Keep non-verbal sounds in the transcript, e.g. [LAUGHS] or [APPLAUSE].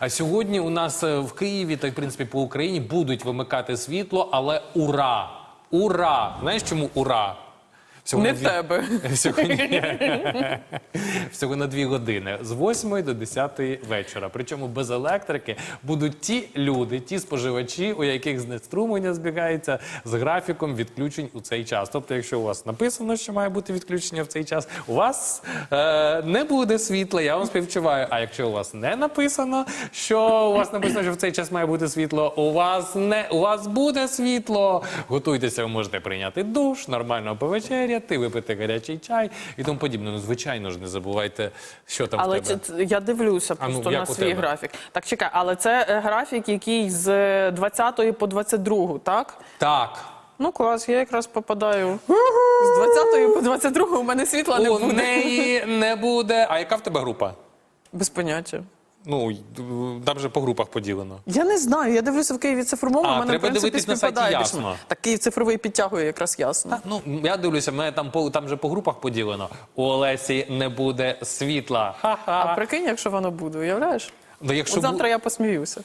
А сьогодні у нас е, в Києві та в принципі по Україні будуть вимикати світло, але ура! Ура! Знаєш чому ура? Всього Не на в дві- тебе. [LAUGHS] Всього, [LAUGHS] всього на дві години з 8 до 10 вечора. Причому без електрики будуть ті люди, ті споживачі, у яких знеструмлення збігається з графіком відключень у цей час. Тобто, якщо у вас написано, що має бути відключення в цей час, у вас е, не буде світла. Я вам співчуваю. А якщо у вас не написано, що у вас написано, що в цей час має бути світло, у вас не у вас буде світло. Готуйтеся, ви можете прийняти душ, нормально повечеряти, випити гарячий чай і тому подібне. Ну, звичайно ж, не забувайте, що там Але в тебе. це- я дивлюся А ну, просто на свій тебе? графік. Так, чекай, але це е, графік, який з е, 20 по 22, так? Так. Ну клас, я якраз попадаю. З 20 по 22 у мене світла не У неї не буде. А яка в тебе група? Без поняття. Ну, там же по групах поділено. Я не знаю. Я дивлюся в Києві цифровому. А, мене треба в принципі дивитись на сайті співпадає «Ясно». Так Київ цифровий підтягує якраз ясно. Ну, я дивлюся, мене там по там же по групах поділено. У Олесі не буде світла. Ха-ха. А прикинь, якщо воно буде, уявляєш? Ну, якщо От завтра я посміюся.